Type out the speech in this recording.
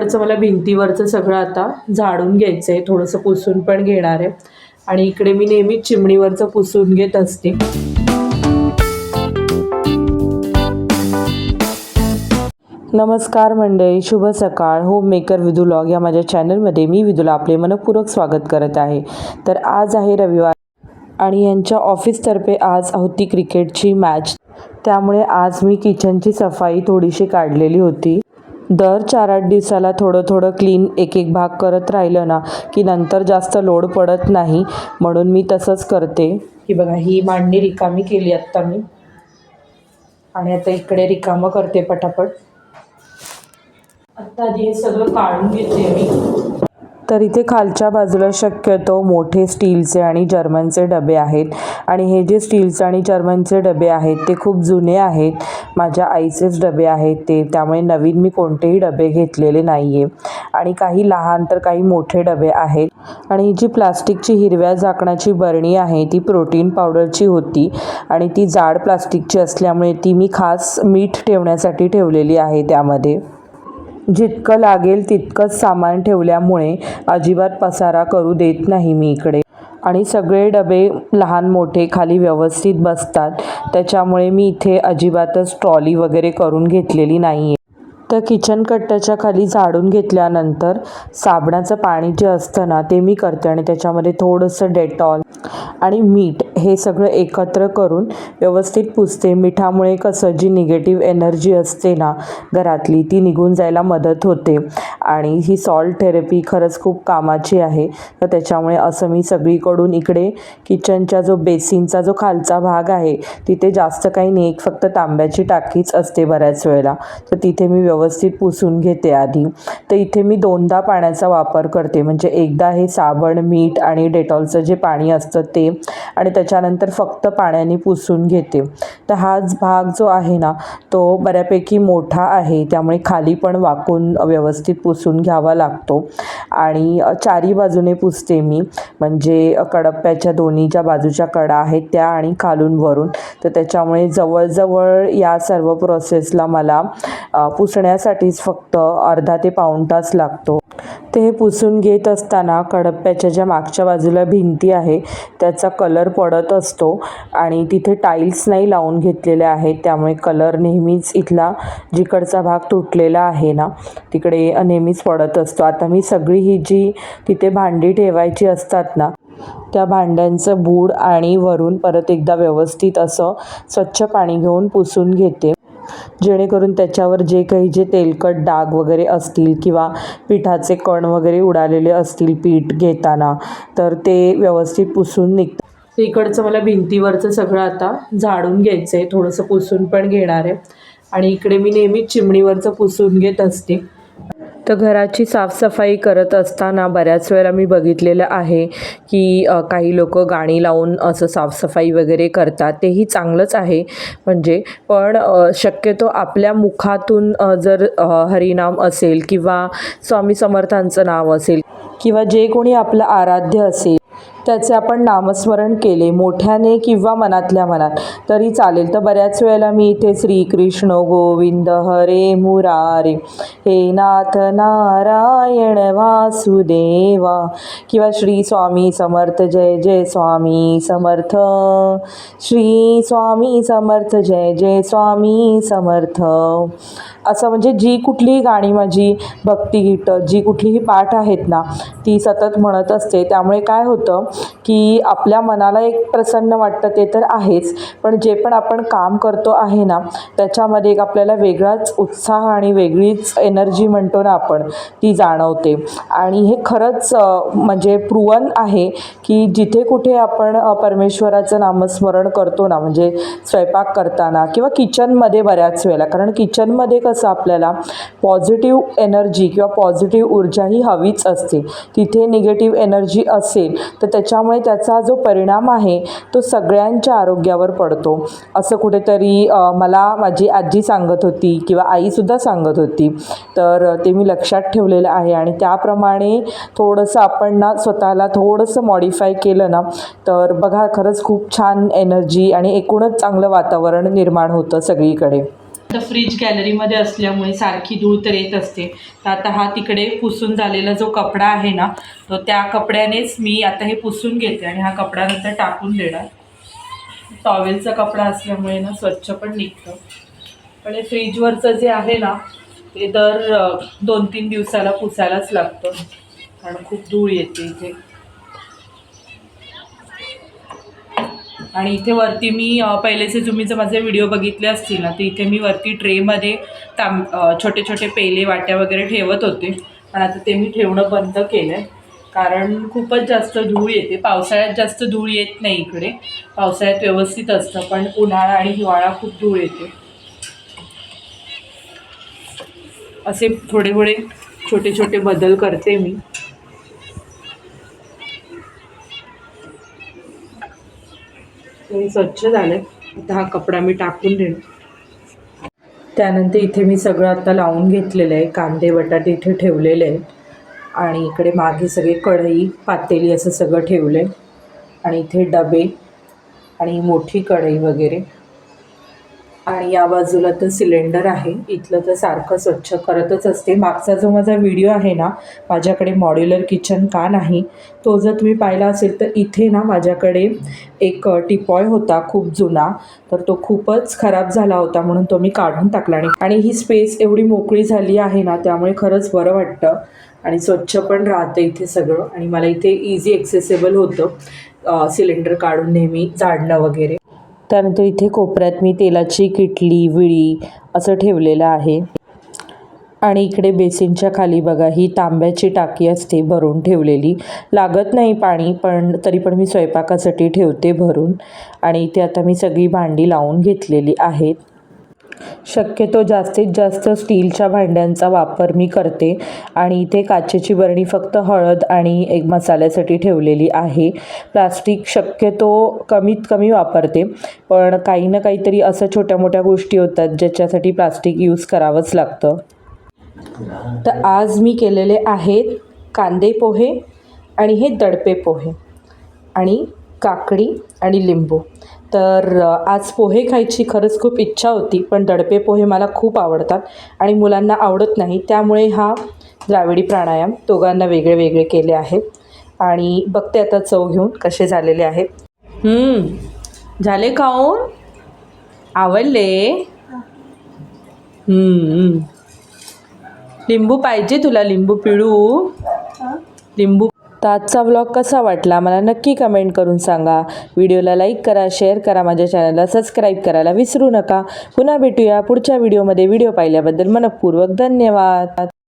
इकडचं मला भिंतीवरचं सगळं आता झाडून घ्यायचं आहे थोडंसं पुसून पण घेणार आहे. आणि इकडे मी नेहमी चिमणीवरचं पुसून घेत असते. नमस्कार मंडळी शुभ सकाळ. होम मेकर विदू लॉग या माझ्या चॅनलमध्ये मी विदूला आपले मनपूर्वक स्वागत करत आहे. तर आज आहे रविवार आणि यांच्या ऑफिसतर्फे आज होती क्रिकेटची मॅच त्यामुळे आज मी किचनची सफाई थोडीशी काढलेली होती. दर चार आठ दिवसाला थोडं थोडं क्लीन एक एक भाग करत राहिलं ना की नंतर जास्त लोड पडत नाही म्हणून मी तसंच करते. की बघा ही मांडणी रिकामी केली आत्ता मी. आणि आता इकडे रिकामं करते पटापट. आत्ता आधी हे सगळं काढून घेते मी. तर इथे खालच्या बाजूला शक्यतो मोठे स्टीलचे आणि जर्मनचे डबे आहेत. आणि हे जे स्टीलचे आणि जर्मनचे डबे आहेत ते खूप जुने आहेत. माझ्या आईचेच डबे आहेत ते. त्यामुळे नवीन मी कोणतेही डबे घेतलेले नाही आहे आणि काही लहान तर काही मोठे डबे आहेत. आणि ही जी प्लास्टिकची हिरव्या झाकणाची बरणी आहे ती प्रोटीन पावडरची होती. आणि ती जाड प्लास्टिकची असल्यामुळे ती मी खास मीठ ठेवण्यासाठी ठेवलेली आहे त्यामध्ये. जितकं लागेल तितकंच सामान ठेवल्यामुळे अजिबात पसारा करू देत नाही मी इकडे. आणि सगळे डबे लहान मोठे खाली व्यवस्थित बसतात. त्याच्यामुळे मी इथे अजिबातच ट्रॉली वगैरे करून घेतलेली नाही आहे तर किचन कट्ट्याच्या खाली झाडून घेतल्यानंतर साबणाचं पाणी जे असतं ना ते मी करते आणि त्याच्यामध्ये थोडंसं डेटॉल आणि मीठ हे सगळं एकत्र करून व्यवस्थित पुसते. मिठामुळे कसं जी निगेटिव्ह एनर्जी असते ना घरातली ती निघून जायला मदत होते. आणि ही सॉल्ट थेरपी खरंच खूप कामाची आहे. तर त्याच्यामुळे असं मी सगळीकडून इकडे किचनच्या जो बेसिनचा जो खालचा भाग आहे तिथे जास्त काही नाही. एक फक्त तांब्याची टाकीच असते बऱ्याच वेळेला. तर तिथे मी व्यवस्थित व्यवस्थित पुसून घेते आधी. तर इथे मी दोनदा पाण्याचा वापर करते. म्हणजे एकदा हे साबण मीठ आणि डेटॉलचं जे पाणी असतं ते आणि त्याच्यानंतर फक्त पाण्याने पुसून घेते. तर हाच भाग जो आहे ना तो बऱ्यापैकी मोठा आहे. त्यामुळे खाली पण वाकून व्यवस्थित पुसून घ्यावा लागतो. आणि चारी बाजूने पुसते मी. म्हणजे कडप्प्याच्या दोन्ही ज्या बाजूच्या कडा आहेत त्या आणि खालून वरून. तर त्याच्यामुळे जवळजवळ या सर्व प्रोसेसला मला पुसण्या पुसण्यासाठीच फक्त अर्धा ते पाऊण तास लागतो. ते हे पुसून घेत असताना कडप्प्याच्या ज्या मागच्या बाजूला भिंती आहे त्याचा कलर पडत असतो आणि तिथे टाईल्स नाही लावून घेतलेल्या आहेत. त्यामुळे कलर नेहमीच इथला जिकडचा भाग तुटलेला आहे ना तिकडे नेहमीच पडत असतो. आता मी सगळी ही जी तिथे भांडी ठेवायची असतात ना त्या भांड्यांचं बूड आणि वरून परत एकदा व्यवस्थित असं स्वच्छ पाणी घेऊन पुसून घेते. जेणेकरून त्याच्यावर जे काही जे तेलकट डाग वगैरे असतील किंवा पिठाचे कण वगैरे उडालेले असतील पीठ घेताना तर ते व्यवस्थित पुसून निघतं. इकडचं मला भिंतीवरचं सगळं आता झाडून घ्यायचं आहे थोडंसं पुसून पण घेणार आहे. आणि इकडे मी नेहमी चिमणीवरचं पुसून घेत असते. तर घराची साफसफाई करत असताना बऱ्याच वेळेला मी बघितलेलं आहे की काही लोक गाणी लावून असं साफसफाई वगैरे करतात. तेही चांगलंच आहे. म्हणजे पण शक्यतो आपल्या मुखातून जर हरिनाम असेल किंवा स्वामी समर्थांचं नाव असेल किंवा जे कोणी आपलं आराध्य असेल त्याचे आपण नामस्मरण केले मोठ्याने किंवा मनातल्या मनात. तरी चालेल. तर बऱ्याच वेळेला मी इथे श्रीकृष्ण गोविंद हरे मुरारे हे नाथ नारायण वासुदेवा किंवा श्री स्वामी समर्थ जय जय स्वामी समर्थ. श्री स्वामी समर्थ जय जय स्वामी समर्थ. असं म्हणजे जी कुठलीही गाणी माझी भक्तिगीतं जी कुठलीही पाठ आहेत ना ती सतत म्हणत असते. त्यामुळे काय होतं की आपल्या मनाला एक प्रसन्न वाटतं ते तर आहेच. पण जे पण आपण काम करतो आहे ना त्याच्यामध्ये एक आपल्याला वेगळाच उत्साह आणि वेगळीच एनर्जी म्हणतो ना आपण ती जाणवते. आणि हे खरंच म्हणजे प्रुवन आहे की जिथे कुठे आपण परमेश्वराचं नामस्मरण करतो ना म्हणजे स्वयंपाक करताना किंवा किचनमध्ये बऱ्याच वेळेला कारण किचनमध्ये कसं आपल्याला पॉझिटिव्ह एनर्जी किंवा पॉझिटिव्ह ऊर्जा ही हवीच असते. तिथे निगेटिव्ह एनर्जी असेल तर त्याच्यामुळे त्याचा जो परिणाम आहे तो सगळ्यांच्या आरोग्यावर पडतो. असं कुठेतरी मला माझी आजी सांगत होती किंवा आईसुद्धा सांगत होती. तर ते मी लक्षात ठेवलेलं आहे आणि त्याप्रमाणे थोडंसं आपण ना स्वतःला थोडंसं मॉडिफाय केलं ना तर बघा खरंच खूप छान एनर्जी आणि एकूणच चांगलं वातावरण निर्माण होतं सगळीकडे. तर फ्रीज गॅलरीमध्ये असल्यामुळे सारखी धूळ तर येत असते. तर आता हा तिकडे पुसून झालेला जो कपडा आहे ना तो त्या कपड्यानेच मी आता हे पुसून घेते आणि हा कपडा नंतर टाकून देणार. टॉवेलचा कपडा असल्यामुळे ना स्वच्छ पण निघतं. पण हे फ्रीजवरचं जे आहे ना ते दर दोन तीन दिवसाला पुसायलाच लागतं. कारण खूप धूळ येते इथे. आणि इथे वरती मी पहिलेचे तुम्ही जर माझे व्हिडिओ बघितले असतील ना तर इथे मी वरती ट्रेमध्ये तांब छोटे छोटे पेले वाट्या वगैरे ठेवत होते. पण आता ते मी ठेवणं बंद केलं आहे कारण खूपच जास्त धूळ येते. पावसाळ्यात जास्त धूळ येत नाही इकडे. पावसाळ्यात व्यवस्थित असतं. पण उन्हाळा आणि हिवाळा खूप धूळ येते. असे थोडे थोडे छोटे छोटे बदल करते मी. ते स्वच्छ झालं आता हा कपडा मी टाकून देईन. त्यानंतर इथे मी सगळं आता लावून घेतलेलं आहे कांदे बटाटे इथे ठेवलेले आहेत. आणि इकडे मागे सगळे कढई पातेली असं सगळं ठेवलं आहे आणि इथे डबे आणि मोठी कढई वगैरे. आणि या बाजूला तर सिलेंडर आहे. इथलं तर सारखं स्वच्छ करतच असते. मागचा जो माझा व्हिडिओ आहे ना माझ्याकडे मॉड्युलर किचन का नाही तो जर तुम्ही पाहिला असेल तर इथे ना माझ्याकडे एक टिपॉय होता खूप जुना. तर तो खूपच खराब झाला होता म्हणून तो मी काढून टाकला आणि आणि ही स्पेस एवढी मोकळी झाली आहे ना त्यामुळे खरंच बरं वाटतं. आणि स्वच्छ पण राहतं इथे सगळं. आणि मला इथे इझी ॲक्सेसेबल होतं सिलेंडर काढून नेहमी झाडणं वगैरे. त्यानंतर इथे कोपऱ्यात मी तेलाची किटली विळी असं ठेवलेलं आहे. आणि इकडे बेसिनच्या खाली बघा ही तांब्याची टाकी असते भरून ठेवलेली. लागत नाही पाणी पण तरी पण मी स्वयंपाकासाठी ठेवते भरून. आणि इथे आता मी सगळी भांडी लावून घेतलेली आहेत. शक्यतो जास्तीत जास्त स्टीलच्या भांड्यांचा वापर मी करते. आणि इथे काचेची बरणी फक्त हळद आणि एक मसाल्यासाठी ठेवलेली आहे. प्लास्टिक शक्यतो कमीत कमी वापरते. पण काही ना काहीतरी असं छोट्या मोठ्या गोष्टी होतात ज्याच्यासाठी प्लास्टिक यूज करावंच लागतं. तर आज मी केलेले आहेत कांदे पोहे आणि हे दडपे पोहे आणि काकडी आणि लिंबू. तर आज पोहे खायची खरंच खूप इच्छा होती पण दडपे पोहे मला खूप आवडतात आणि मुलांना आवडत नाही त्यामुळे हा द्राविडी प्राणायाम दोघांना वेगळे वेगळे केले आहेत. आणि बघते आता चव घेऊन कसे झालेले आहेत. झाले खाऊन आवडले? हम्म. लिंबू पाहिजे तुला लिंबू पिळू. लिंबू तर आजचा व्लॉग कसा वाटला मला नक्की कमेंट करून सांगा. व्हिडिओला लाईक करा शेअर करा माझ्या चॅनलला सबस्क्राईब करायला विसरू नका. पुन्हा भेटूया पुढच्या व्हिडिओमध्ये व्हिडिओ पाहिल्याबद्दल मनपूर्वक धन्यवाद.